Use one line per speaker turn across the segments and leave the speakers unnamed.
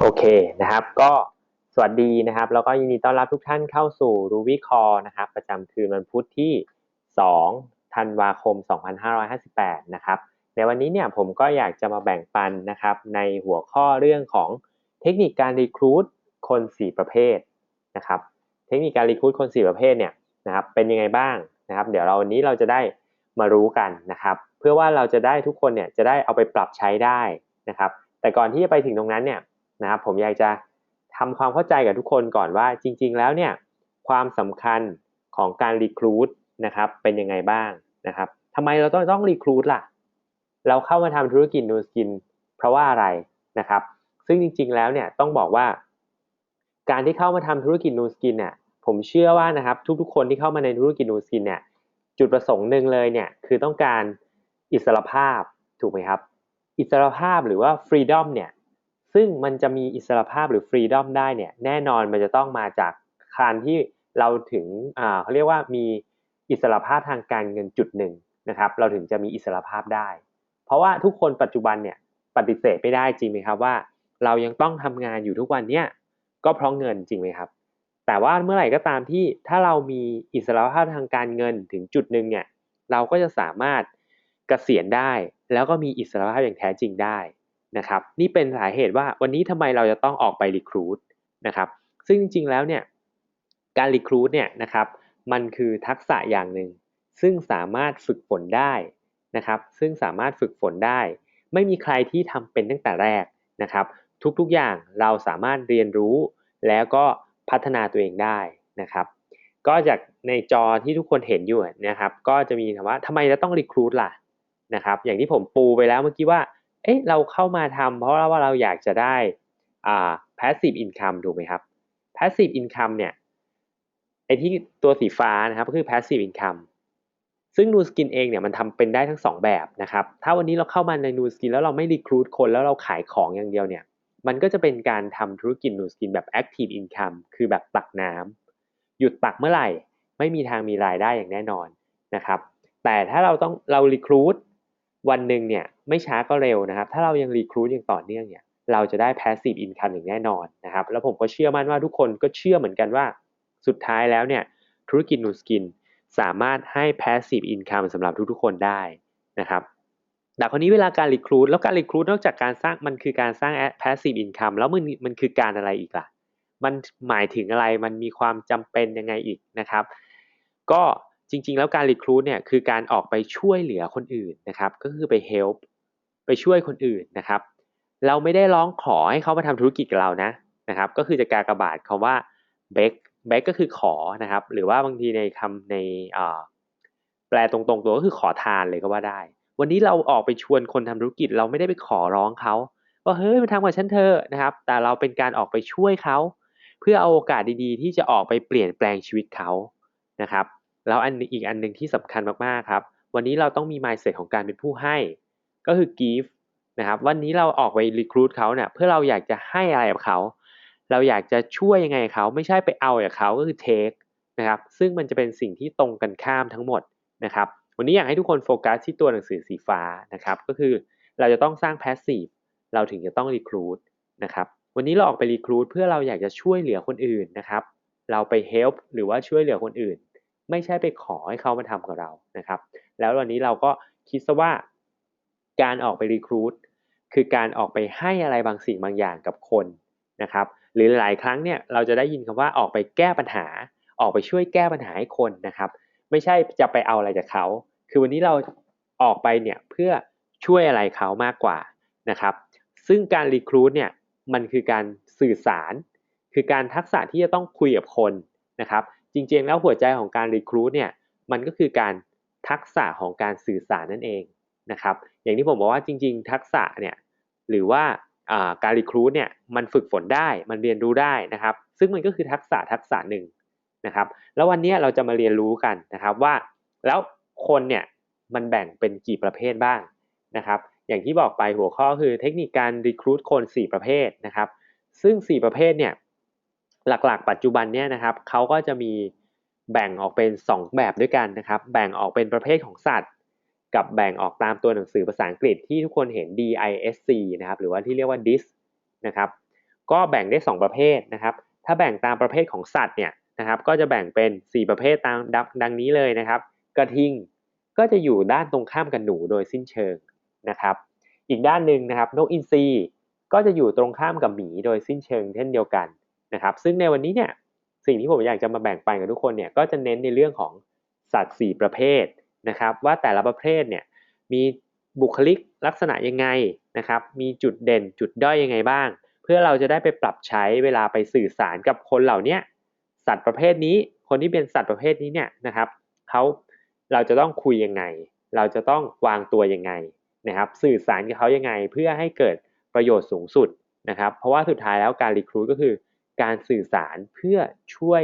โอเคนะครับ ก็สวัสดีนะครับ แล้วก็ยินดีต้อนรับทุกท่านเข้าสู่ Ruby Call นะครับ ประจำคืนวันพุธที่ 2 ธันวาคม 2558 นะครับ ในวันนี้เนี่ยผมก็อยากจะมาแบ่งปันนะครับ ในหัวข้อเรื่องของเทคนิคการรีคูดคน 4 ประเภทนะครับ เทคนิคการรีคูดคน 4 ประเภทเนี่ยนะครับ เป็นยังไงบ้างนะครับ เดี๋ยวเราวันนี้เราจะได้มารู้กันนะครับ เพื่อว่าเราจะได้ทุกคนเนี่ยจะได้เอาไปปรับใช้ได้นะครับ แต่ก่อนที่จะไปถึงตรงนั้นเนี่ยนะครับผมอยากจะทำความเข้าใจกับทุกคนก่อนว่าจริง ๆ แล้วเนี่ยความสำคัญของการรีครูดนะครับเป็นยังไงบ้างนะครับทำไมเราต้องต้องรีครูดล่ะ เราเข้ามาทำธุรกิจนูสกิน เพราะว่าอะไรนะครับ ซึ่งจริง ๆ แล้วเนี่ยต้องบอกว่า การที่เข้ามาทำธุรกิจนูสกินเนี่ยผมเชื่อว่านะครับทุกๆ คนที่เข้ามาในธุรกิจนูสกินเนี่ยจุดประสงค์หนึ่งเลยเนี่ยคือต้องการ อิสรภาพถูกไหมครับ อิสรภาพหรือว่าฟรีดอมเนี่ยซึ่งมันจะมีอิสรภาพหรือฟรีดอมได้เนี่ยแน่นอนมันจะต้องมาจากการที่เราถึงอ่าเขาเรียกว่ามีอิสรภาพทางการเงินจุดหนึ่งนะครับ เราถึงจะมีอิสรภาพได้ เพราะว่าทุกคนปัจจุบันเนี่ยปฏิเสธไม่ได้จริงไหมครับว่า เรายังต้องทำงานอยู่ทุกวันเนี่ยก็เพราะเงินจริงไหมครับ แต่ว่าเมื่อไหร่ก็ตามที่ถ้าเรามีอิสรภาพทางการเงินถึงจุดหนึ่งเนี่ยเราก็จะสามารถ เกษียณได้ แล้วก็มีอิสรภาพอย่างแท้จริงได้นะครับ นี่เป็นสาเหตุว่าวันนี้ทำไมเราจะต้องออกไปรีคูดนะครับ ซึ่งจริงๆแล้วเนี่ยการรีคูดเนี่ยนะครับมันคือทักษะอย่างหนึ่งซึ่งสามารถฝึกฝนได้นะครับ ซึ่งสามารถฝึกฝนได้ ไม่มีใครที่ทำเป็นตั้งแต่แรกนะครับ ทุกๆอย่างเราสามารถเรียนรู้แล้วก็พัฒนาตัวเองได้นะครับ ก็จากในจอที่ทุกคนเห็นอยู่นะครับ ก็จะมีคำว่าทำไมเราต้องรีคูดล่ะ นะครับ อย่างที่ผมปูไปแล้วเมื่อกี้ว่า เอ๊ะเราเข้ามาทำเพราะว่าเราอยากจะได้อ่า passive income ถูกไหมครับ passive income เนี่ยไอที่ตัวสีฟ้านะครับก็คือ passive income ซึ่ง New Skin เองเนี่ยมันทำเป็นได้ทั้ง 2 แบบนะครับ ถ้าวันนี้เราเข้ามาใน New Skin แล้วเราไม่รีคูดคนแล้วเราขายของอย่างเดียวเนี่ยมันก็จะเป็นการทำธุรกิจ New Skin แบบ active income คือแบบตักน้ำหยุดตักเมื่อไหร่ ไม่มีทางมีรายได้อย่างแน่นอนนะครับ แต่ถ้าเราต้องเรารีคูด วันหนึ่งเนี่ยไม่ช้าก็เร็วนะครับ ถ้าเรายังรีครูดอย่างต่อเนื่องเนี่ยเราจะได้ passive income อย่างแน่นอนนะครับ แล้วผมก็เชื่อมั่นว่าทุกคนก็เชื่อเหมือนกันว่า สุดท้ายแล้วเนี่ยธุรกิจนูสกินสามารถให้ passive income สำหรับทุกๆคนได้นะครับแต่คราวนี้เวลาการรีครูดแล้วการรีครูดนอกจากการสร้างมันคือการสร้าง passive income แล้วมันมันคือการอะไรอีกล่ะ มันหมายถึงอะไรมันมีความจำเป็นยังไงอีกนะครับ ก็ จริง ๆ แล้วการรีครูดเนี่ยคือการออกไปช่วยเหลือคนอื่นนะครับ ก็คือไป help ไปช่วยคนอื่นนะครับ เราไม่ได้ร้องขอให้เขามาทำธุรกิจกับเรานะนะครับ ก็คือจะกากระบาทคาว่า beg beg ก็คือขอนะครับ หรือว่าบางทีในคำในแปลตรงๆตัวก็คือขอทานเลยก็ว่าได้ วันนี้เราออกไปชวนคนทำธุรกิจ เราไม่ได้ไปขอร้องเขาว่าเฮ้ยมาทำกับฉันเธอนะครับ แต่เราเป็นการออกไปช่วยเขา เพื่อเอาโอกาสดีๆ ที่จะออกไปเปลี่ยนแปลงชีวิตเขานะครับ แล้วอันอีกอันหนึ่งที่สำคัญมากๆครับวันนี้เราต้องมี mindset ของการเป็นผู้ให้ ก็คือ give นะครับวันนี้เราออกไป recruit เขาเนี่ยเพื่อเราอยากจะให้อะไรกับเขาเราอยากจะช่วยยังไงเขาไม่ใช่ไปเอาจากเขาก็คือ take นะครับซึ่งมันจะเป็นสิ่งที่ตรงกันข้ามทั้งหมดนะครับวันนี้อยากให้ทุกคนโฟกัสที่ตัวหนังสือสีฟ้านะครับก็คือเราจะต้องสร้าง passive เราถึงจะต้อง recruit นะครับวันนี้เราออกไป recruit เพื่อเราอยากจะช่วยเหลือคนอื่นนะครับเราไป help หรือว่าช่วยเหลือคนอื่น ไม่ใช่ไปขอให้เขามาทำกับเรานะครับ แล้ววันนี้เราก็คิดซะว่าการออกไปรีครูดคือการออกไปให้อะไรบางสิ่งบางอย่างกับคนนะครับ หรือหลายครั้งเนี่ยเราจะได้ยินคำว่าออกไปแก้ปัญหา ออกไปช่วยแก้ปัญหาให้คนนะครับ ไม่ใช่จะไปเอาอะไรจากเขา คือวันนี้เราออกไปเนี่ยเพื่อช่วยอะไรเขามากกว่านะครับ ซึ่งการรีครูดเนี่ยมันคือการสื่อสาร คือการทักษะที่จะต้องคุยกับคนนะครับ จริงๆแล้วหัวใจของการรีคูดเนี่ยมันก็คือการทักษะของการสื่อสารนั่นเองนะครับอย่างที่ผมบอกว่าจริง ๆ ทักษะเนี่ยหรือว่าการรีคูดเนี่ยมันฝึกฝนได้มันเรียนรู้ได้นะครับ ซึ่งมันก็คือทักษะทักษะหนึ่งนะครับ แล้ววันนี้เราจะมาเรียนรู้กันนะครับว่า แล้วคนเนี่ยมันแบ่งเป็นกี่ประเภทบ้างนะครับ อย่างที่บอกไปหัวข้อคือเทคนิคการรีคูดคน 4 ประเภทนะครับ ซึ่ง 4 ประเภทเนี่ย หลักๆ ปัจจุบันเนี่ยนะครับเขาก็จะมีแบ่งออกเป็น 2 แบบด้วยกันนะครับ แบ่งออกเป็นประเภทของสัตว์ กับแบ่งออกตามตัวหนังสือภาษาอังกฤษที่ทุกคนเห็น DISC นะครับหรือว่าที่เรียกว่า DIS นะครับก็แบ่งได้ 2 ประเภทนะครับ ถ้าแบ่งตามประเภทของสัตว์เนี่ยนะครับ ก็จะแบ่งเป็น 4 ประเภทตามดับดังนี้เลยนะครับ กระทิงก็จะอยู่ด้านตรงข้ามกับหนูโดยสิ้นเชิงนะครับ อีกด้านหนึ่งนะครับนกอินทรีก็จะอยู่ตรงข้ามกับหมีโดยสิ้นเชิงเช่นเดียวกัน นะครับซึ่งในวันนี้เนี่ยสิ่งที่ผมอยากจะมาแบ่งปันกับทุกคนเนี่ยก็จะเน้นในเรื่องของสัตว์ 4 ประเภทนะครับว่าแต่ละประเภทเนี่ยมีบุคลิกลักษณะยังไงนะครับมีจุดเด่นจุดด้อยยังไงบ้าง เพื่อเราจะได้ไปปรับใช้เวลาไปสื่อสารกับคนเหล่านี้สัตว์ประเภทนี้คนที่เป็นสัตว์ประเภทนี้เนี่ยนะครับเขาเราจะต้องคุยยังไง เราจะต้องวางตัวยังไงนะครับสื่อสารกับเขายังไงเพื่อให้เกิดประโยชน์สูงสุดนะครับเพราะว่าสุดท้ายแล้วการรีครูก็คือ การสื่อสารเพื่อช่วย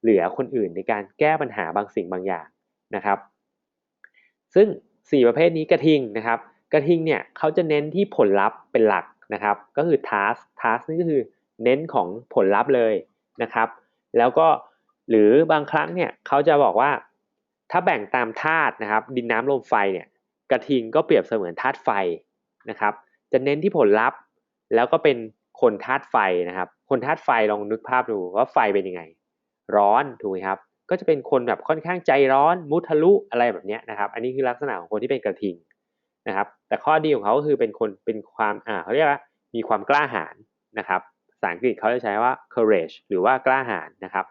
เหลือคนอื่นในการแก้ปัญหาบางสิ่งบางอย่างนะครับ ซึ่ง 4 ประเภทนี้กระทิงนะครับ กระทิงเนี่ยเขาจะเน้นที่ผลลัพธ์เป็นหลักนะครับ ก็คือ task task นี่ก็คือเน้นของผลลัพธ์เลยนะครับ แล้วก็หรือบางครั้งเนี่ยเขาจะบอกว่าถ้าแบ่งตามธาตุนะครับ ดินน้ำลมไฟเนี่ยกระทิงก็เปรียบเสมือนธาตุไฟนะครับ จะเน้นที่ผลลัพธ์แล้วก็เป็นคนธาตุไฟนะครับ คนธาตุไฟลองนึกภาพดูว่าไฟเป็นยังไง ร้อนถูกไหมครับ ก็จะเป็นคนแบบค่อนข้างใจร้อนมุทะลุอะไรแบบนี้นะครับ อันนี้คือลักษณะของคนที่เป็นกระทิงนะครับ แต่ข้อดีของเขาก็คือเป็นคนเป็นความอ่าเขาเรียกว่ามีความกล้าหาญนะครับภาษาอังกฤษเขาจะใช้ว่า courage หรือว่ากล้าหาญนะครับ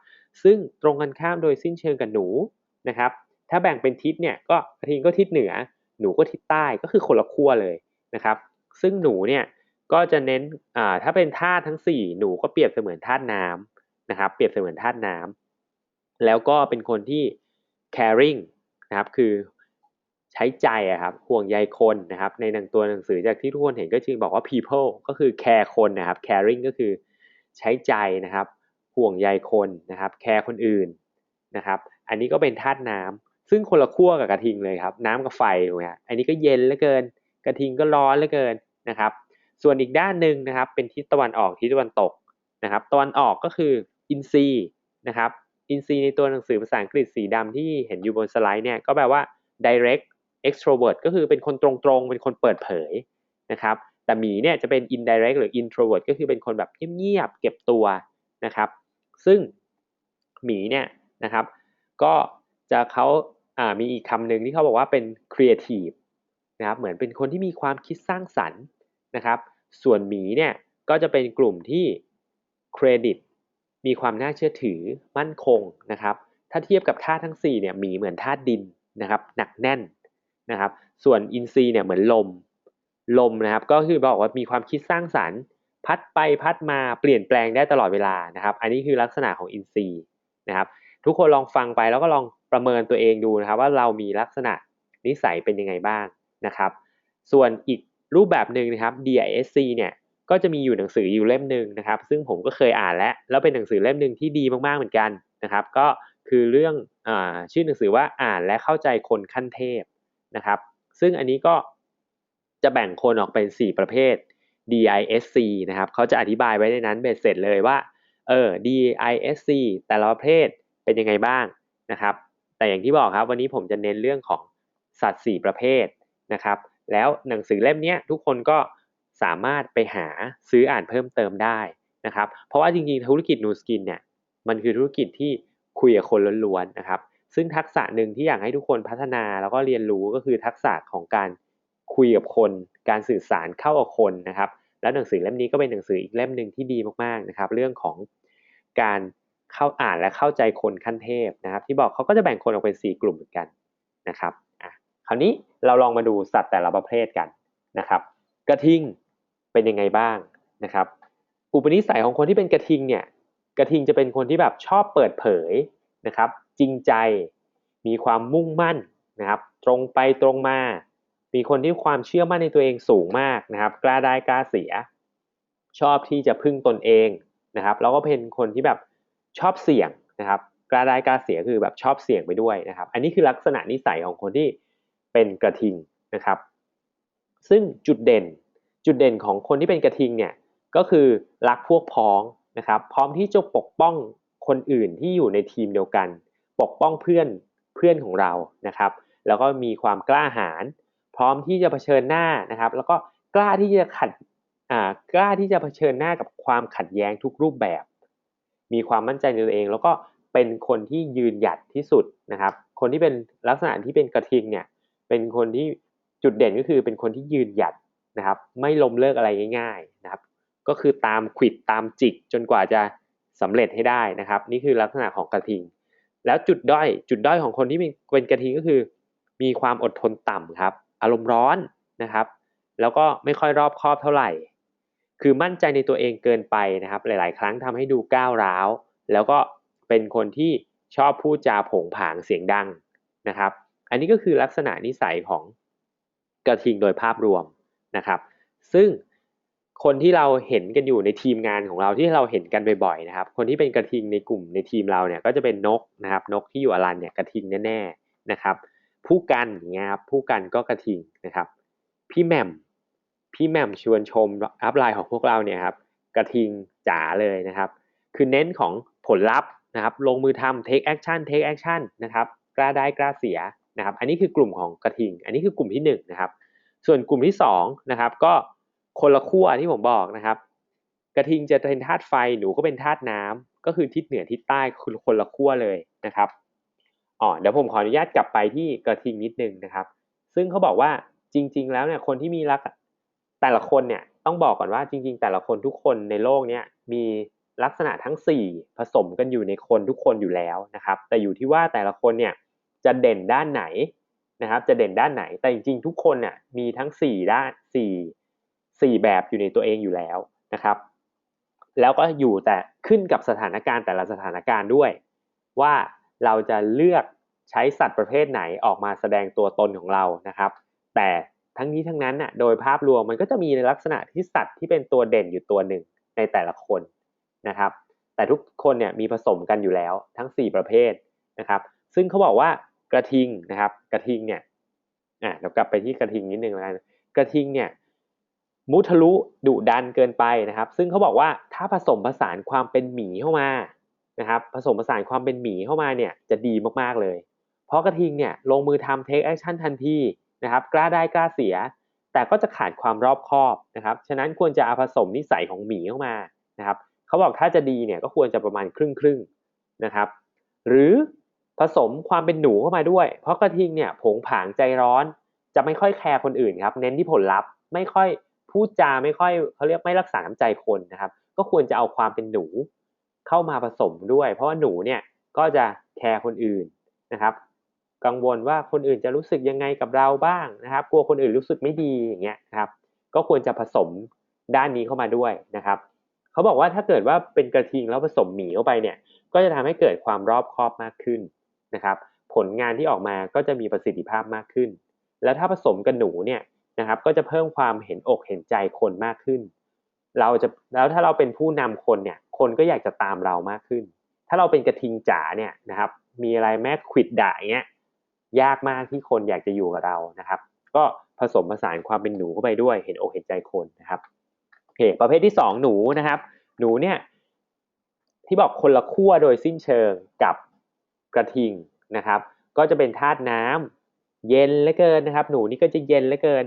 ซึ่งตรงกันข้ามโดยสิ้นเชิงกับหนูนะครับ ถ้าแบ่งเป็นทิศเนี่ยก็กระทิงก็ทิศเหนือ หนูก็ทิศใต้ก็คือคนละขั้วเลยนะครับ ซึ่งหนูเนี่ย ก็จะเน้นอ่าถ้าเป็นธาตุทั้ง 4 หนูก็เปรียบเสมือนธาตุน้ำนะครับ เปรียบเสมือนธาตุน้ำแล้วก็เป็นคนที่ caring นะครับ คือใช้ใจครับ ห่วงใยคนนะครับ ในหนังตัวหนังสือจากที่ทุกคนเห็นก็จึงบอกว่า people ก็คือ care คนนะครับ caring ก็คือใช้ใจนะครับ ห่วงใยคนนะครับ care คนอื่นนะครับ อันนี้ก็เป็นธาตุน้ำซึ่งคนละขั้วกับกระทิงเลยครับ น้ำกับไฟถูกไหมอันนี้ก็เย็นเหลือเกิน กระทิงก็ร้อนเหลือเกินนะครับ ส่วนอีกด้านหนึ่งนะครับ เป็นทิศตะวันออกทิศตะวันตกนะครับ ตะวันออกก็คืออินทรีนะครับอินทรีในตัวหนังสือภาษาอังกฤษสีดำที่เห็นอยู่บนสไลด์เนี่ยก็แปลว่า direct extrovert ก็คือเป็นคนตรงๆ เป็นคนเปิดเผยนะครับ แต่หมีเนี่ยจะเป็น indirect หรือ introvert ก็คือเป็นคนแบบเงียบๆเก็บตัวนะครับ ซึ่งหมีเนี่ยนะครับ ก็จะเขาามีอีกคำหนึ่งที่เขาบอกว่าเป็น creative นะครับ เหมือนเป็นคนที่มีความคิดสร้างสรรค์นะครับ ส่วนหมีเนี่ยก็จะเป็นกลุ่มที่เครดิตมีความน่าเชื่อถือมั่นคงนะครับ ถ้าเทียบกับธาตุทั้ง4เนี่ยหมีเหมือนธาตุดินนะครับ หนักแน่นนะครับ ส่วนอินทรีย์เนี่ยเหมือนลม ลมนะครับ ก็คือบอกว่ามีความคิดสร้างสรรค์ พัดไปพัดมาเปลี่ยนแปลงได้ตลอดเวลานะครับ อันนี้คือลักษณะของอินทรีย์นะครับ ทุกคนลองฟังไปแล้วก็ลองประเมินตัวเองดูนะครับ ว่าเรามีลักษณะนิสัยเป็นยังไงบ้างนะครับ ส่วนอีก รูปแบบหนึ่งนะครับ DISC เนี่ยก็จะมีอยู่หนังสืออยู่เล่มหนึ่งนะครับ ซึ่งผมก็เคยอ่านแล้ว แล้วเป็นหนังสือเล่มหนึ่งที่ดีมากๆเหมือนกันนะครับ ก็คือเรื่องอชื่อหนังสือว่าอ่านและเข้าใจคนขั้นเทพนะครับ ซึ่งอันนี้ก็จะแบ่งคนออกเป็น 4 ประเภท DISC นะครับเขาจะอธิบายไว้ในนั้นเบ็ดเสร็จเลยว่าเออ DISC แต่ละประเภทเป็นยังไงบ้างนะครับ แต่อย่างที่บอกครับวันนี้ผมจะเน้นเรื่องของสัตว์ 4 ประเภทนะครับ แล้วหนังสือเล่มนี้ทุกคนก็สามารถไปหาซื้ออ่านเพิ่มเติมได้นะครับ เพราะว่าจริงๆธุรกิจนูสกินเนี่ยมันคือธุรกิจที่คุยกับคนล้วนๆนะครับ ซึ่งทักษะหนึ่งที่อยากให้ทุกคนพัฒนาแล้วก็เรียนรู้ก็คือทักษะของการคุยกับคน การสื่อสารเข้ากับคนนะครับ แล้วหนังสือเล่มนี้ก็เป็นหนังสืออีกเล่มหนึ่งที่ดีมากๆนะครับ เรื่องของการเข้าอ่านและเข้าใจคนขั้นเทพนะครับ ที่บอกเขาก็จะแบ่งคนออกเป็น 4 กลุ่มเหมือนกันนะครับาวนี้เราลองมาดูสัตว์แต่ละประเภทกันนะครับ กระทิงเป็นยังไงบ้างนะครับ อุปนิสัยของคนที่เป็นกระทิงเนี่ยกระทิงจะเป็นคนที่แบบชอบเปิดเผยนะครับ จริงใจมีความมุ่งมั่นนะครับ ตรงไปตรงมา มีคนที่ความเชื่อมั่นในตัวเองสูงมากนะครับ กล้าได้กล้าเสีย ชอบที่จะพึ่งตนเองนะครับ แล้วก็เป็นคนที่แบบชอบเสี่ยงนะครับ กล้าได้กล้าเสียคือแบบชอบเสี่ยงไปด้วยนะครับ อันนี้คือลักษณะนิสัยของคนที่ เป็นกระทิงนะครับ ซึ่งจุดเด่นจุดเด่นของคนที่เป็นกระทิงเนี่ยก็คือรักพวกพ้องนะครับ พร้อมที่จะปกป้องคนอื่นที่อยู่ในทีมเดียวกัน ปกป้องเพื่อนเพื่อนของเรานะครับ แล้วก็มีความกล้าหาญพร้อมที่จะเผชิญหน้านะครับ แล้วก็กล้าที่จะขัดอ่ากล้าที่จะเผชิญหน้ากับความขัดแย้งทุกรูปแบบ มีความมั่นใจในตัวเอง แล้วก็เป็นคนที่ยืนหยัดที่สุดนะครับ คนที่เป็นลักษณะที่เป็นกระทิงเนี่ย เป็นคนที่จุดเด่นก็คือเป็นคนที่ยืนหยัดนะครับ ไม่ล้มเลิกอะไรง่าย ๆนะครับ ก็คือตามขิดตามจิกจนกว่าจะสำเร็จให้ได้นะครับ นี่คือลักษณะของกระทิง แล้วจุดด้อยจุดด้อยของคนที่เป็นกระทิงก็คือ มีความอดทนต่ำครับ อารมณ์ร้อนนะครับ แล้วก็ไม่ค่อยรอบคอบเท่าไหร่ คือมั่นใจในตัวเองเกินไปนะครับ หลาย ๆ ครั้งทำให้ดูก้าวร้าว แล้วก็เป็นคนที่ชอบพูดจาผงผางเสียงดังนะครับ อันนี้ก็คือลักษณะนิสัยของกระทิงโดยภาพรวมนะครับ ซึ่งคนที่เราเห็นกันอยู่ในทีมงานของเราที่เราเห็นกันบ่อยๆนะครับ คนที่เป็นกระทิงในกลุ่มในทีมเราเนี่ยก็จะเป็นนกนะครับ นกที่อยู่อรันเนี่ยกระทิงแน่ๆนะครับ ผู้กันอย่างเงี้ยครับผู้กันก็กระทิงนะครับ พี่แหม่มพี่แหม่มชวนชมอัพไลน์ของพวกเราเนี่ยครับกระทิงจ๋าเลยนะครับ คือเน้นของผลลัพธ์นะครับ ลงมือทำ take action take action นะครับ กล้าได้กล้าเสีย นะครับอันนี้คือกลุ่มของกระทิง อันนี้คือกลุ่มที่1นนะครับส่วนกลุ่มที่2นะครับก็คนละขั้วที่ผมบอกนะครับ กระทิงจะเป็นธาตุไฟหนูก็เป็นธาตุน้ำก็คือทิศเหนือทิศใต้คือคนละขั้วเลยนะครับอ๋อเดี๋ยวผมขออนุญาตกลับไปที่กระทิงนิดนึงนะครับ ซึ่งเขาบอกว่าจริง ๆ แล้วเนี่ยคนที่มีรักแต่ละคนเนี่ยต้องบอกก่อนว่าจริง ๆ แต่ละคนทุกคนในโลกเนี้ยมีลักษณะทั้ง 4 ผสมกันอยู่ในคนทุกคนอยู่แล้วนะครับ แต่อยู่ที่ว่าแต่ละคนเนี่ย จะเด่นด้านไหนนะครับ จะเด่นด้านไหน แต่จริงๆทุกคนเนี่ยมีทั้ง 4 ด้าน4 4แบบอยู่ในตัวเองอยู่แล้วนะครับ แล้วก็อยู่แต่ขึ้นกับสถานการณ์แต่ละสถานการณ์ด้วย ว่าเราจะเลือกใช้สัตว์ประเภทไหนออกมาแสดงตัวตนของเรานะครับ แต่ทั้งนี้ทั้งนั้นน่ะโดยภาพรวมมันก็จะมีในลักษณะที่สัตว์ที่เป็นตัวเด่นอยู่ตัวหนึ่งในแต่ละคนนะครับ แต่ทุกคนเนี่ยมีผสมกันอยู่แล้วทั้ง 4 ประเภทนะครับ ซึ่งเขาบอกว่า กระทิงนะครับ กระทิงเนี่ยอะเรากลับไปที่กระทิงนิดนึงแล้วกันกระทิงเนี่ยมุทะลุดุดันเกินไปนะครับ ซึ่งเขาบอกว่าถ้าผสมผสานความเป็นหมีเข้ามานะครับ ผสมผสานความเป็นหมีเข้ามาเนี่ยจะดีมากๆเลย เพราะกระทิงเนี่ยลงมือทำ take action ทันทีนะครับกล้าได้กล้าเสีย แต่ก็จะขาดความรอบคอบนะครับ ฉะนั้นควรจะเอาผสมนิสัยของหมีเข้ามานะครับเขาบอกถ้าจะดีเนี่ยก็ควรจะประมาณครึ่งครึ่งนะครับ หรือ ผสมความเป็นหนูเข้ามาด้วย เพราะกระทิงเนี่ยผงผางใจร้อน จะไม่ค่อยแคร์คนอื่นครับ เน้นที่ผลลัพธ์ไม่ค่อยพูดจาไม่ค่อยเขาเรียกไม่รักษาน้ำใจคนนะครับ ก็ควรจะเอาความเป็นหนูเข้ามาผสมด้วย เพราะว่าหนูเนี่ยก็จะแคร์คนอื่นนะครับ กังวลว่าคนอื่นจะรู้สึกยังไงกับเราบ้างนะครับ กลัวคนอื่นรู้สึกไม่ดีอย่างเงี้ยนะครับ ก็ควรจะผสมด้านนี้เข้ามาด้วยนะครับเขาบอกว่าถ้าเกิดว่าเป็นกระทิงแล้วผสมหมีเข้าไปเนี่ย ก็จะทำให้เกิดความรอบคอบมากขึ้น นะครับผลงานที่ออกมาก็จะมีประสิทธิภาพมากขึ้น แล้วถ้าผสมกับหนูเนี่ยนะครับก็จะเพิ่มความเห็นอกเห็นใจคนมากขึ้น เราจะแล้วถ้าเราเป็นผู้นำคนเนี่ยคนก็อยากจะตามเรามากขึ้น ถ้าเราเป็นกระทิงจ๋าเนี่ยนะครับมีอะไรแม่ขวิดด่าเงี้ยยากมากที่คนอยากจะอยู่กับเรานะครับ ก็ผสมผสานความเป็นหนูเข้าไปด้วยเห็นอกเห็นใจคนนะครับโอเคประเภทที่ 2 หนูนะครับ หนูเนี่ยที่บอกคนละขั้วโดยสิ้นเชิงกับ กระทิงนะครับ ก็จะเป็นธาตุน้ำเย็นเหลือเกินนะครับ หนูนี่ก็จะเย็นเหลือเกิน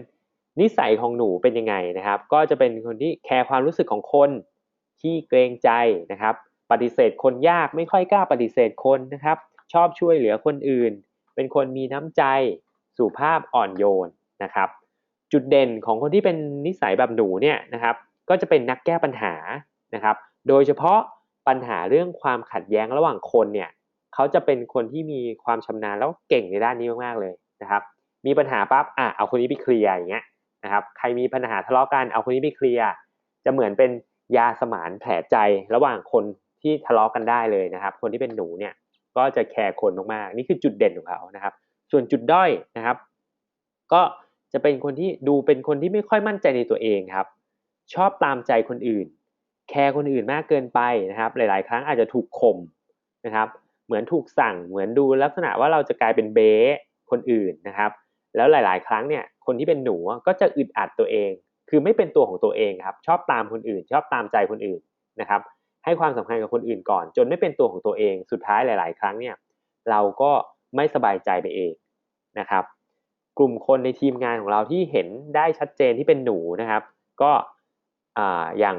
นิสัยของหนูเป็นยังไงนะครับ ก็จะเป็นคนที่แคร์ความรู้สึกของคนที่เกรงใจนะครับ ปฏิเสธคนยากไม่ค่อยกล้าปฏิเสธคนนะครับ ชอบช่วยเหลือคนอื่น เป็นคนมีน้ำใจสุภาพอ่อนโยนนะครับ จุดเด่นของคนที่เป็นนิสัยแบบหนูเนี่ยนะครับ ก็จะเป็นนักแก้ปัญหานะครับ โดยเฉพาะปัญหาเรื่องความขัดแย้งระหว่างคนเนี่ย เขาจะเป็นคนที่มีความชำนาญแล้วเก่งในด้านนี้มากๆเลยนะครับ มีปัญหาปั๊บอะเอาคนนี้ไปเคลียร์อย่างเงี้ยนะครับ ใครมีปัญหาทะเลาะกันเอาคนนี้ไปเคลียร์จะเหมือนเป็นยาสมานแผลใจระหว่างคนที่ทะเลาะกันได้เลยนะครับ คนที่เป็นหนูเนี่ยก็จะแคร์คนมากๆนี่คือจุดเด่นของเขานะครับ ส่วนจุดด้อยนะครับ ก็จะเป็นคนที่ดูเป็นคนที่ไม่ค่อยมั่นใจในตัวเองครับ ชอบตามใจคนอื่น แคร์คนอื่นมากเกินไปนะครับ หลาย ๆ ครั้งอาจจะถูกข่มนะครับ เหมือนถูกสั่งเหมือนดูลักษณะว่าเราจะกลายเป็นเบ้คนอื่นนะครับ แล้วหลาย ๆ ครั้งเนี่ยคนที่เป็นหนูก็จะอึดอัดตัวเอง คือไม่เป็นตัวของตัวเองครับ ชอบตามคนอื่น ชอบตามใจคนอื่นนะครับ ให้ความสำคัญกับคนอื่นก่อน จนไม่เป็นตัวของตัวเอง สุดท้ายหลาย ๆ ครั้งเนี่ยเราก็ไม่สบายใจไปเองนะครับ กลุ่มคนในทีมงานของเราที่เห็นได้ชัดเจนที่เป็นหนูนะครับ ก็ออย่าง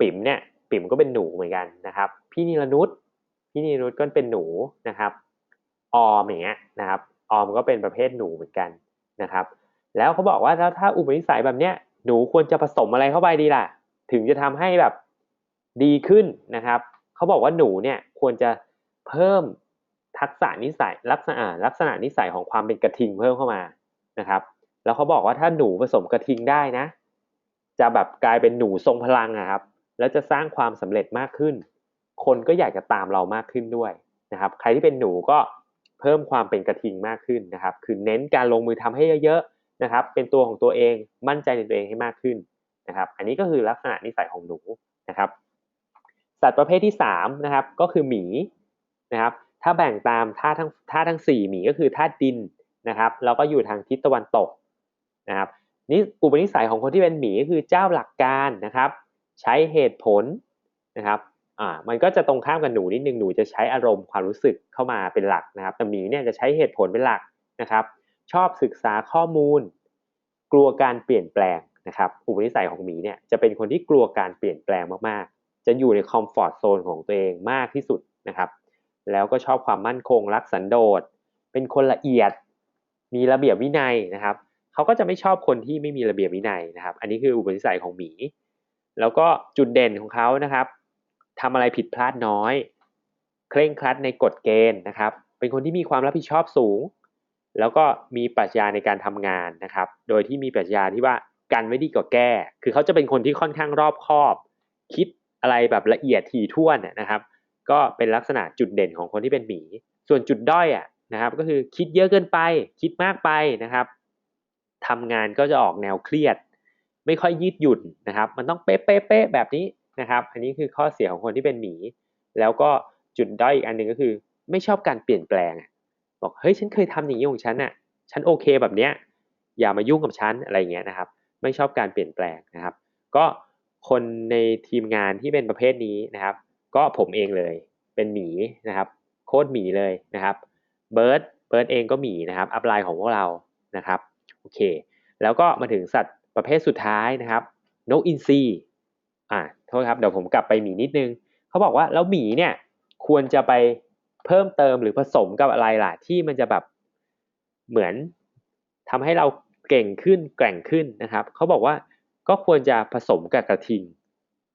ปิ๋มเนี่ยปิ๋มก็เป็นหนูเหมือนกันนะครับ พี่นิรนุชี่นิรนุชก็เป็นหนูนะครับ ออมอย่างเงี้ยนะครับ ออมก็เป็นประเภทหนูเหมือนกันนะครับ แล้วเขาบอกว่าถ้าถ้าอุปนิสัยแบบเนี้ยหนูควรจะผสมอะไรเข้าไปดีล่ะ ถึงจะทำให้แบบดีขึ้นนะครับเขาบอกว่าหนูเนี่ยควรจะเพิ่มทักษะนิสัยลักษณะลักษณะนิสัยของความเป็นกระทิงเพิ่มเข้ามานะครับ แล้วเขาบอกว่าถ้าหนูผสมกระทิงได้นะ จะแบบกลายเป็นหนูทรงพลังอะครับ แล้วจะสร้างความสำเร็จมากขึ้น คนก็อยากจะตามเรามากขึ้นด้วยนะครับ ใครที่เป็นหนูก็เพิ่มความเป็นกระทิงมากขึ้นนะครับ คือเน้นการลงมือทำให้เยอะๆนะครับ เป็นตัวของตัวเองมั่นใจในตัวเองให้มากขึ้นนะครับ อันนี้ก็คือลักษณะนิสัยของหนูนะครับ สัตว์ประเภทที่3นะครับก็คือหมีนะครับ ถ้าแบ่งตามท่าทั้งท่าทั้ง 4 หมีก็คือธาดินนะครับแล้วก็อยู่ทางทิศตะวันตกนะครับนี่อุปนิสัยของคนที่เป็นหมีก็คือเจ้าหลักการนะครับ ใช้เหตุผลนะครับ อ่ามันก็จะตรงข้ามกับหนูนิดนึงหนูจะใช้อารมณ์ความรู้สึกเข้ามาเป็นหลักนะครับแต่หมีเนี่ยจะใช้เหตุผลเป็นหลักนะครับ ชอบศึกษาข้อมูล กลัวการเปลี่ยนแปลงนะครับอุปนิสัยของหมีเนี่ยจะเป็นคนที่กลัวการเปลี่ยนแปลงมากๆ จะอยู่ในคอมฟอร์ทโซนของตัวเองมากที่สุดนะครับแล้วก็ชอบความมั่นคงรักสันโดษ เป็นคนละเอียด มีระเบียบวินัยนะครับเขาก็จะไม่ชอบคนที่ไม่มีระเบียบวินัยนะครับ อันนี้คืออุปนิสัยของหมี แล้วก็จุดเด่นของเขานะครับ ทำอะไรผิดพลาดน้อย เคร่งครัดในกฎเกณฑ์นะครับ เป็นคนที่มีความรับผิดชอบสูง แล้วก็มีปรัชญาในการทำงานนะครับ โดยที่มีปรัชญาที่ว่ากันไว้ดีกว่าแก้ คือเขาจะเป็นคนที่ค่อนข้างรอบคอบ คิดอะไรแบบละเอียดถี่ถ้วนนะครับ ก็เป็นลักษณะจุดเด่นของคนที่เป็นหมี ส่วนจุดด้อยอะนะครับ ก็คือคิดเยอะเกินไป คิดมากไปนะครับทำงานก็จะออกแนวเครียด ไม่ค่อยยืดหยุ่นนะครับ มันต้องเป๊ะๆแบบนี้ นะครับ อันนี้คือข้อเสียของคนที่เป็นหมี แล้วก็จุดด้อยอีกอันหนึ่งก็คือ ไม่ชอบการเปลี่ยนแปลงบอกเฮ้ยฉันเคยทำอย่างนี้ของฉันน่ะ ฉันโอเคแบบเนี้ยอย่ามายุ่งกับฉันอะไรเงี้ยนะครับ ไม่ชอบการเปลี่ยนแปลงนะครับ ก็คนในทีมงานที่เป็นประเภทนี้นะครับ ก็ผมเองเลยเป็นหมีนะครับ โคตรหมีเลยนะครับเบิร์ดเบิร์ดเองก็หมีนะครับอัพไลน์ของพวกเรานะครับโอเค แล้วก็มาถึงสัตว์ประเภทสุดท้ายนะครับนกอินทรี อ่าโทษครับเดี๋ยวผมกลับไปหมีนิดนึงเขาบอกว่าแล้วหมีเนี่ยควรจะไปเพิ่มเติมหรือผสมกับอะไรล่ะ ที่มันจะแบบเหมือนทำให้เราเก่งขึ้นแกร่งขึ้นนะครับเขาบอกว่าก็ควรจะผสมกับกระทิง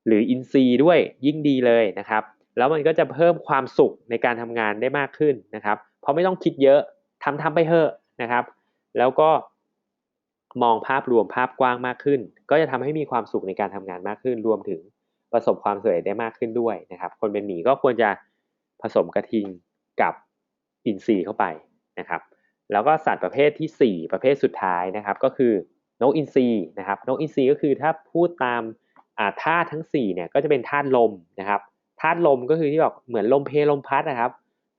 หรืออินทรีย์ด้วยยิ่งดีเลยนะครับ แล้วมันก็จะเพิ่มความสุขในการทำงานได้มากขึ้นนะครับ เพราะไม่ต้องคิดเยอะทำทำไปเถอะนะครับ แล้วก็ มองภาพรวมภาพกว้างมากขึ้น ก็จะทำให้มีความสุขในการทำงานมากขึ้น รวมถึงประสบความสำเร็จได้มากขึ้นด้วยนะครับ คนเป็นหมีก็ควรจะผสมกระทิงกับอินทรีย์เข้าไปนะครับ แล้วก็สัตว์ประเภทที่ 4 ประเภทสุดท้ายนะครับ ก็คือนกอินทรีนะครับนกอินทรีก็คือถ้าพูดตามธาตุทั้ง4เนี่ยก็จะเป็นธาตุลมนะครับธาตุลมก็คือที่บอกเหมือนลมเพลลมพัดนะครับ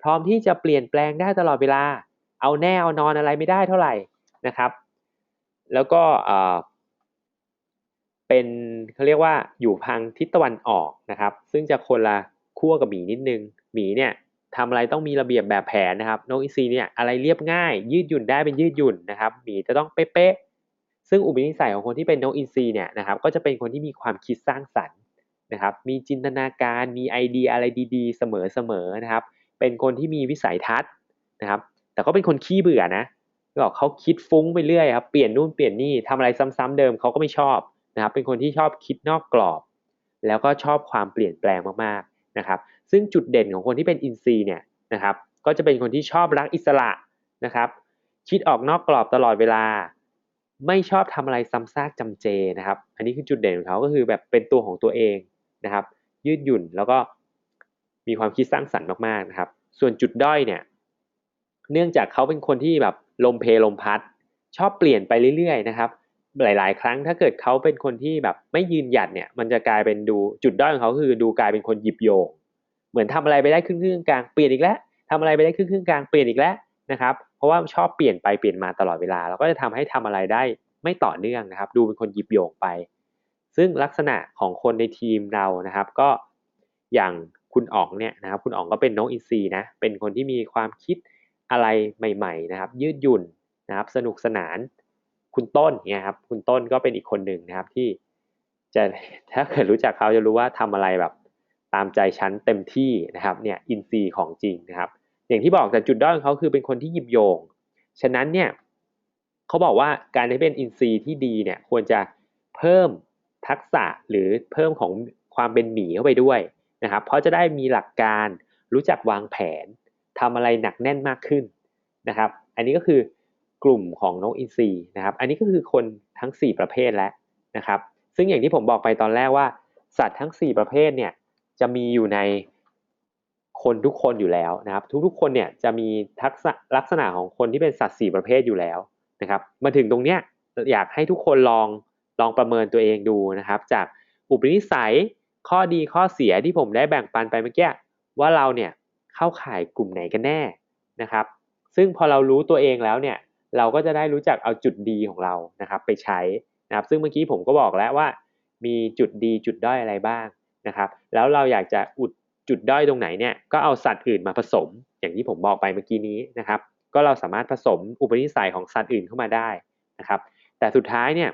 พร้อมที่จะเปลี่ยนแปลงได้ตลอดเวลา เอาแน่เอานอนอะไรไม่ได้เท่าไหร่นะครับ แล้วก็เป็นเขาเรียกว่าอยู่ทางทิศตะวันออกนะครับ ซึ่งจะคนละขั้วกับหมีนิดนึงหมีเนี่ยทำอะไรต้องมีระเบียบแบบแผนนะครับนกอินทรีเนี่ยอะไรเรียบง่าย ยืดหยุ่นได้เป็นยืดหยุ่นนะครับหมีจะต้องเป๊ะๆซึ่งอุปนิสัยของคนที่เป็นนกอินทรีเนี่ยนะครับก็จะเป็นคนที่มีความคิดสร้างสรรค์นะครับ มีจินตนาการมีไอเดียอะไรดีๆ เสมอๆนะครับ เป็นคนที่มีวิสัยทัศน์นะครับ แต่ก็เป็นคนขี้เบื่อนะ ก็เขาคิดฟุ้งไปเรื่อยครับเปลี่ยนนู่นเปลี่ยนนี่ทำอะไรซ้ำๆเดิมเขาก็ไม่ชอบนะครับเป็นคนที่ชอบคิดนอกกรอบ แล้วก็ชอบความเปลี่ยนแปลงมากๆนะครับซึ่งจุดเด่นของคนที่เป็นอินทรีเนี่ยนะครับก็จะเป็นคนที่ชอบรักอิสระนะครับคิดออกนอกกรอบตลอดเวลา ไม่ชอบทำอะไรซ้ำซากจำเจนะครับ อันนี้คือจุดเด่นของเขาก็คือแบบเป็นตัวของตัวเองนะครับ ยืดหยุ่นแล้วก็มีความคิดสร้างสรรค์มากๆนะครับ ส่วนจุดด้อยเนี่ย เนื่องจากเขาเป็นคนที่แบบ ลมเพลมพัด ชอบเปลี่ยนไปเรื่อยๆนะครับ หลาย ๆ ครั้งถ้าเกิดเขาเป็นคนที่แบบไม่ยืนหยัดเนี่ย มันจะกลายเป็นดูจุดด้อยของเขาคือดูกลายเป็นคนหยิบโยง เหมือนทำอะไรไปได้ครึ่งครึ่งกลางเปลี่ยนอีกแล้วทำอะไรไปได้ครึ่งครึ่งกลางเปลี่ยนอีกแล้วนะครับเพราะว่าชอบเปลี่ยนไปเปลี่ยนมาตลอดเวลาแล้วก็จะทำให้ทำอะไรได้ไม่ต่อเนื่องนะครับ ดูเป็นคนหยิบโยงไป ซึ่งลักษณะของคนในทีมเรานะครับ ก็อย่างคุณอ๋องเนี่ยนะครับคุณอ๋องก็เป็นน้องอินซีนะเป็นคนที่มีความคิด อะไรใหม่ๆนะครับ ยืดหยุ่นนะครับ สนุกสนาน คุณต้นเนี่ยครับ คุณต้นก็เป็นอีกคนหนึ่งนะครับที่จะถ้าเกิดรู้จักเขาจะรู้ว่าทำอะไรแบบตามใจฉันเต็มที่นะครับเนี่ยอินซีของจริงนะครับ อย่างที่บอกแต่จุดด้อยของเขาคือเป็นคนที่หยิบโยง ฉะนั้นเนี่ยเขาบอกว่าการที่เป็นอินซีที่ดีเนี่ยควรจะเพิ่มทักษะหรือเพิ่มของความเป็นหมีเข้าไปด้วยนะครับ เพราะจะได้มีหลักการรู้จักวางแผน ทำอะไรหนักแน่นมากขึ้นนะครับ อันนี้ก็คือกลุ่มของนกอินทรีนะครับ อันนี้ก็คือคนทั้ง 4 ประเภทแล้วนะครับ ซึ่งอย่างที่ผมบอกไปตอนแรกว่า สัตว์ทั้ง 4 ประเภทเนี่ยจะมีอยู่ในคนทุกคนอยู่แล้วนะครับ ทุกๆคนเนี่ยจะมีทักษะลักษณะของคนที่เป็นสัตว์ 4 ประเภทอยู่แล้วนะครับ มาถึงตรงเนี้ยอยากให้ทุกคนลองลองประเมินตัวเองดูนะครับ จากอุปนิสัยข้อดีข้อเสียที่ผมได้แบ่งปันไปเมื่อกี้ว่าเราเนี่ย เข้าข่ายกลุ่มไหนกันแน่นะครับ ซึ่งพอเรารู้ตัวเองแล้วเนี่ยเราก็จะได้รู้จักเอาจุดดีของเรานะครับ ไปใช้นะครับซึ่งเมื่อกี้ผมก็บอกแล้วว่า มีจุดดีจุดด้อยอะไรบ้างนะครับ แล้วเราอยากจะอุดจุดด้อยตรงไหนเนี่ยก็เอาสัตว์อื่นมาผสม อย่างที่ผมบอกไปเมื่อกี้นี้นะครับ ก็เราสามารถผสมอุปนิสัยของสัตว์อื่นเข้ามาได้นะครับ แต่สุดท้ายเนี่ย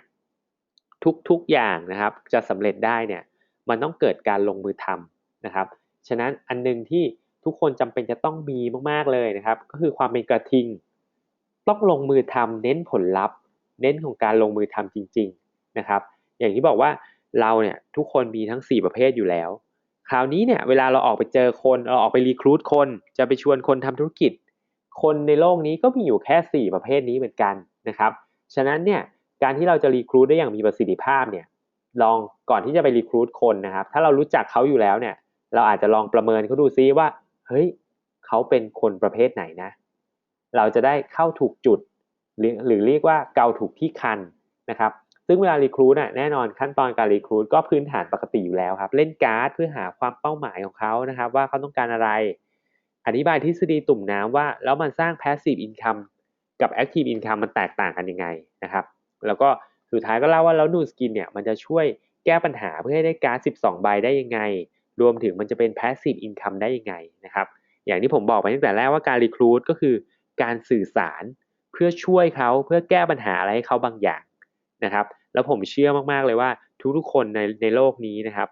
ทุกๆอย่างนะครับ จะสำเร็จได้เนี่ยมันต้องเกิดการลงมือทำนะครับ ฉะนั้นอันนึงที่ ทุกคนจำเป็นจะต้องมีมากๆเลยนะครับ ก็คือความเป็นกระทิง ต้องลงมือทำเน้นผลลัพธ์ เน้นของการลงมือทำจริง ๆนะครับ อย่างที่บอกว่าเราเนี่ยทุกคนมีทั้ง 4 ประเภทอยู่แล้ว คราวนี้เนี่ยเวลาเราออกไปเจอคนเราออกไปรีครูดคน จะไปชวนคนทำธุรกิจ คนในโลกนี้ก็มีอยู่แค่ 4 ประเภทนี้เหมือนกันนะครับฉะนั้นเนี่ยการที่เราจะรีครูดได้อย่างมีประสิทธิภาพเนี่ยลองก่อนที่จะไปรีครูดคนนะครับ ถ้าเรารู้จักเขาอยู่แล้วเนี่ย เราอาจจะลองประเมินเขาดูซิว่า เฮ้ยเขาเป็นคนประเภทไหนนะ เราจะได้เข้าถูกจุด หรือเรียกว่าเกาถูกที่คันนะครับซึ่งเวลารีครูดน่ะแน่นอนขั้นตอนการรีครูดก็พื้นฐานปกติอยู่แล้วครับ เล่นการ์ดเพื่อหาความเป้าหมายของเขานะครับ ว่าเขาต้องการอะไร อธิบายทฤษฎีตุ่มน้ำว่า แล้วมันสร้าง passive income กับ active income มันแตกต่างกันยังไงนะครับ แล้วก็สุดท้ายก็เล่าว่าแล้วนูสกินเนี่ยมันจะช่วยแก้ปัญหาเพื่อให้ได้การ์ด 12 ใบได้ยังไง รวมถึงมันจะเป็น passive income ได้ยังไงนะครับ อย่างที่ผมบอกไปตั้งแต่แรกว่าการรีครูดก็คือการสื่อสารเพื่อช่วยเขาเพื่อแก้ปัญหาอะไรให้เขาบางอย่างนะครับ แล้วผมเชื่อมากๆเลยว่าทุกๆคนในในโลกนี้นะครับ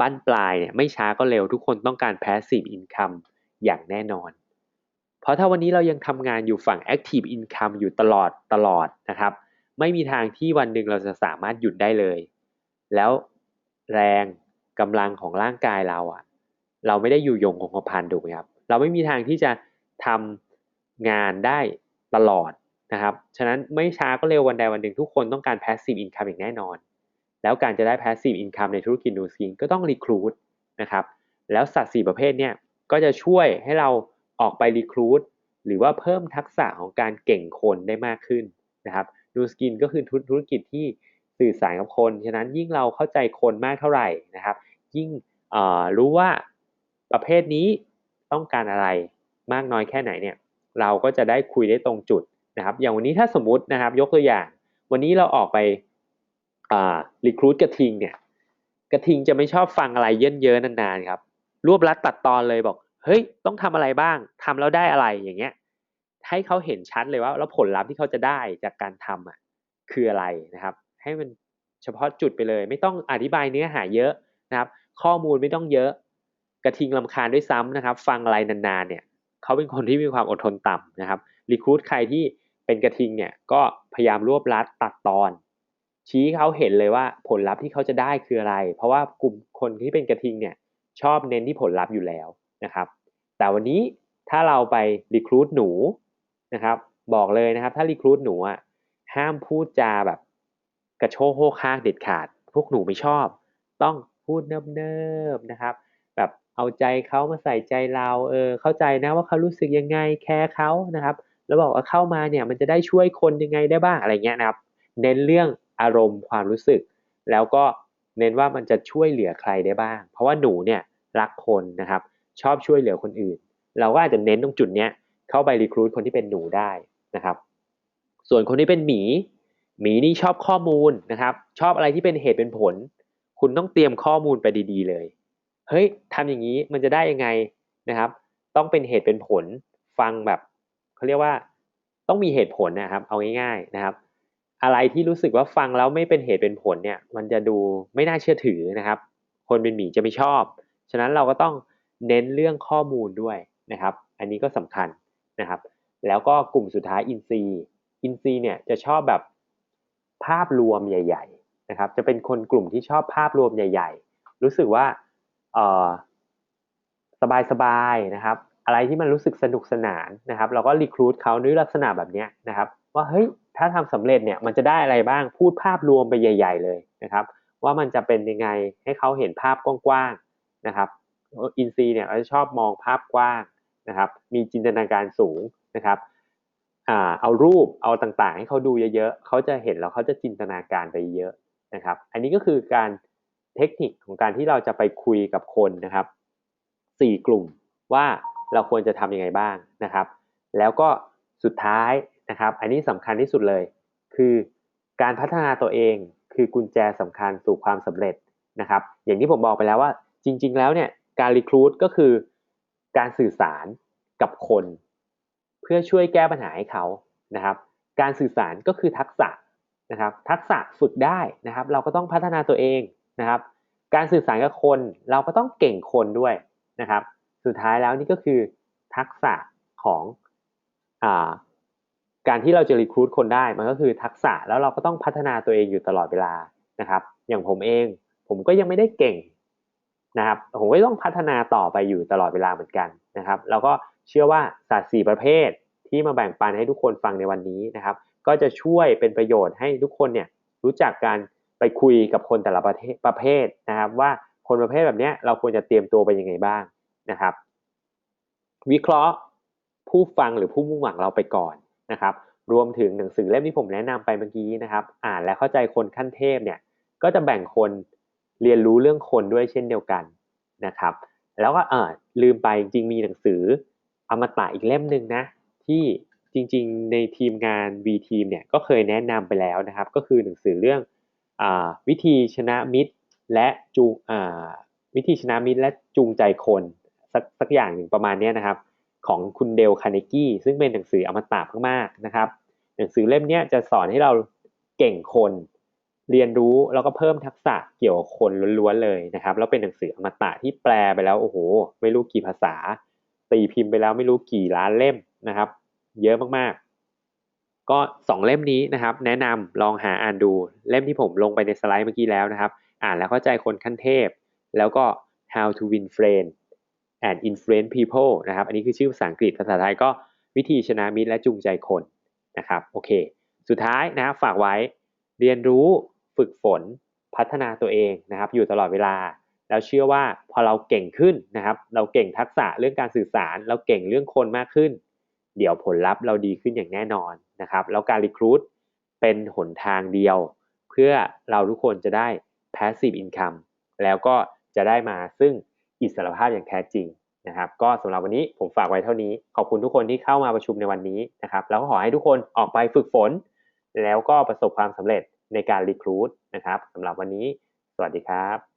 บ้านปลายเนี่ยไม่ช้าก็เร็วทุกคนต้องการ passive income อย่างแน่นอน เพราะถ้าวันนี้เรายังทำงานอยู่ฝั่ง active income อยู่ตลอดตลอดนะครับ ไม่มีทางที่วันหนึ่งเราจะสามารถหยุดได้เลย แล้วแรง กำลังของร่างกายเราอะเราไม่ได้อยู่ยงคงกระพันถูกไหมครับ เราไม่มีทางที่จะทำงานได้ตลอดนะครับฉะนั้นไม่ช้าก็เร็ววันใดวันหนึ่งทุกคนต้องการ passive income อย่างแน่นอน แล้วการจะได้ passive income ในธุรกิจนูสกินก็ต้อง recruit นะครับแล้วสัตว์4ประเภทเนี่ยก็จะช่วยให้เราออกไป recruit หรือว่าเพิ่มทักษะของการเก่งคนได้มากขึ้นนะครับดูสกินก็คือธุรกิจที่ สื่อสารกับคน ฉะนั้นยิ่งเราเข้าใจคนมากเท่าไหร่นะครับ ยิ่งรู้ว่าประเภทนี้ต้องการอะไรมากน้อยแค่ไหนเนี่ย เราก็จะได้คุยได้ตรงจุดนะครับ อย่างวันนี้ถ้าสมมตินะครับ ยกตัวอย่าง วันนี้เราออกไปรีครูดกระทิงเนี่ย กระทิงจะไม่ชอบฟังอะไรเยินเยอะนานๆครับ รวบรัดตัดตอนเลยบอก เฮ้ย ต้องทำอะไรบ้างทำแล้วได้อะไรอย่างเงี้ย ให้เขาเห็นชัดเลยว่า แล้วผลลัพธ์ที่เขาจะได้จากการทำอะคืออะไรนะครับ ให้มันเฉพาะจุดไปเลย ไม่ต้องอธิบายเนื้อหาเยอะนะครับ ข้อมูลไม่ต้องเยอะ กระทิงลำคาญด้วยซ้ำนะครับ ฟังอะไรนานๆเนี่ยเขาเป็นคนที่มีความอดทนต่ำนะครับรีคูดใครที่เป็นกระทิงเนี่ยก็พยายามรวบรัดตัดตอน ชี้เขาเห็นเลยว่าผลลัพธ์ที่เขาจะได้คืออะไร เพราะว่ากลุ่มคนที่เป็นกระทิงเนี่ยชอบเน้นที่ผลลัพธ์อยู่แล้วนะครับ แต่วันนี้ถ้าเราไปรีคูดหนูนะครับ บอกเลยนะครับ ถ้ารีคูดหนูอะห้ามพูดจาแบบ กระโชกโฮกฮากเด็ดขาด พวกหนูไม่ชอบ ต้องพูดเนิบๆนะครับ แบบเอาใจเขามาใส่ใจเราเออเข้าใจนะว่าเขารู้สึกยังไงแคร์เขานะครับ แล้วบอกว่าเข้ามาเนี่ยมันจะได้ช่วยคนยังไงได้บ้างอะไรเงี้ยนะครับ เน้นเรื่องอารมณ์ความรู้สึก แล้วก็เน้นว่ามันจะช่วยเหลือใครได้บ้าง เพราะว่าหนูเนี่ยรักคนนะครับ ชอบช่วยเหลือคนอื่น เราก็อาจจะเน้นตรงจุดเนี้ยเข้าไปรีครูดคนที่เป็นหนูได้นะครับ ส่วนคนที่เป็นหมี หมีนี่ชอบข้อมูลนะครับ ชอบอะไรที่เป็นเหตุเป็นผล คุณต้องเตรียมข้อมูลไปดีๆ เลย เฮ้ยทำอย่างนี้มันจะได้ยังไงนะครับ ต้องเป็นเหตุเป็นผลฟังแบบเขาเรียกว่าต้องมีเหตุผลนะครับ เอาง่าย ๆนะครับ อะไรที่รู้สึกว่าฟังแล้วไม่เป็นเหตุเป็นผลเนี่ย มันจะดูไม่น่าเชื่อถือนะครับ คนเป็นหมีจะไม่ชอบ ฉะนั้นเราก็ต้องเน้นเรื่องข้อมูลด้วยนะครับ อันนี้ก็สำคัญนะครับ แล้วก็กลุ่มสุดท้ายอินซีอินซีเนี่ยจะชอบแบบ ภาพรวมใหญ่ ๆ นะครับ จะเป็นคนกลุ่มที่ชอบภาพรวมใหญ่ ๆ รู้สึกว่าสบายๆนะครับ อะไรที่มันรู้สึกสนุกสนานนะครับ เราก็รีครูดเขาด้วยลักษณะแบบนี้นะครับ ว่าเฮ้ยถ้าทำสำเร็จเนี่ยมันจะได้อะไรบ้างพูดภาพรวมไปใหญ่ ๆ เลยนะครับ ว่ามันจะเป็นยังไงให้เขาเห็นภาพกว้างๆนะครับอินซีเนี่ยเขาจะชอบมองภาพกว้างนะครับ มีจินตนาการสูงนะครับ เอารูปเอาต่างๆ ให้เขาดูเยอะๆเขาจะเห็นแล้วเขาจะจินตนาการไปเยอะนะครับ อันนี้ก็คือการเทคนิคของการที่เราจะไปคุยกับคนนะครับสี่กลุ่มว่าเราควรจะทำยังไงบ้างนะครับ แล้วก็สุดท้ายนะครับ อันนี้สำคัญที่สุดเลย คือการพัฒนาตัวเองคือกุญแจสำคัญสู่ความสำเร็จนะครับ อย่างที่ผมบอกไปแล้วว่าจริง ๆ แล้วเนี่ยการรีครูดก็คือการสื่อสารกับคน เพื่อช่วยแก้ปัญหาให้เขานะครับ การสื่อสารก็คือทักษะนะครับ ทักษะฝึกได้นะครับ เราก็ต้องพัฒนาตัวเองนะครับ การสื่อสารกับคนเราก็ต้องเก่งคนด้วยนะครับ สุดท้ายแล้วนี่ก็คือทักษะของอการที่เราจะรีครูดคนได้มันก็คือทักษะแล้วเราก็ต้องพัฒนาตัวเองอยู่ตลอดเวลานะครับ อย่างผมเองผมก็ยังไม่ได้เก่งนะครับ ผมก็ต้องพัฒนาต่อไปอยู่ตลอดเวลาเหมือนกันนะครับ แล้วก็ เชื่อว่าศาสตร์สี่ประเภทที่มาแบ่งปันให้ทุกคนฟังในวันนี้นะครับ ก็จะช่วยเป็นประโยชน์ให้ทุกคนเนี่ยรู้จักการไปคุยกับคนแต่ละประเภทประเภทนะครับ ว่าคนประเภทแบบนี้เราควรจะเตรียมตัวไปยังไงบ้างนะครับ วิเคราะห์ผู้ฟังหรือผู้มุ่งหวังเราไปก่อนนะครับ รวมถึงหนังสือเล่มที่ผมแนะนำไปเมื่อกี้นะครับ อ่านและเข้าใจคนขั้นเทพเนี่ยก็จะแบ่งคนเรียนรู้เรื่องคนด้วยเช่นเดียวกันนะครับ แล้วก็เออลืมไปจริงๆมีหนังสือ อมตะอีกเล่มหนึ่งนะที่จริงๆ ในทีมงาน V Team เนี่ยก็เคยแนะนำไปแล้วนะครับ ก็คือหนังสือเรื่องอวิธีชนะมิตรและจูวิธีชนะมิตรและจูงใจคนสักสักอย่างหนึ่งประมาณนี้นะครับ ของคุณเดลคาเนกี้ซึ่งเป็นหนังสืออมตะมากๆนะครับ หนังสือเล่มนี้จะสอนให้เราเก่งคน เรียนรู้แล้วก็เพิ่มทักษะเกี่ยวกับคนล้วนๆเลยนะครับ แล้วเป็นหนังสืออมตะที่แปลไปแล้วโอ้โหไม่รู้กี่ภาษา ตีพิมพ์ไปแล้วไม่รู้กี่ล้านเล่มนะครับ เยอะมากๆ ก็สองเล่มนี้นะครับ แนะนำลองหาอ่านดูเล่มที่ผมลงไปในสไลด์เมื่อกี้แล้วนะครับ อ่านแล้วเข้าใจคนขั้นเทพ แล้วก็ how to win friends and influence people นะครับ อันนี้คือชื่อภาษาอังกฤษภาษาไทยก็วิธีชนะมิตรและจูงใจคนนะครับโอเค สุดท้ายนะครับฝากไว้เรียนรู้ฝึกฝนพัฒนาตัวเองนะครับ อยู่ตลอดเวลา แล้วเชื่อว่าพอเราเก่งขึ้นนะครับ เราเก่งทักษะเรื่องการสื่อสาร เราเก่งเรื่องคนมากขึ้น เดี๋ยวผลลัพธ์เราดีขึ้นอย่างแน่นอนนะครับ แล้วการรีครูดเป็นหนทางเดียว เพื่อเราทุกคนจะได้ passive income แล้วก็จะได้มาซึ่งอิสรภาพอย่างแท้จริงนะครับ ก็สำหรับวันนี้ผมฝากไว้เท่านี้ ขอบคุณทุกคนที่เข้ามาประชุมในวันนี้นะครับ แล้วก็ขอให้ทุกคนออกไปฝึกฝน แล้วก็ประสบความสำเร็จในการรีครูดนะครับสำหรับวันนี้ สวัสดีครับ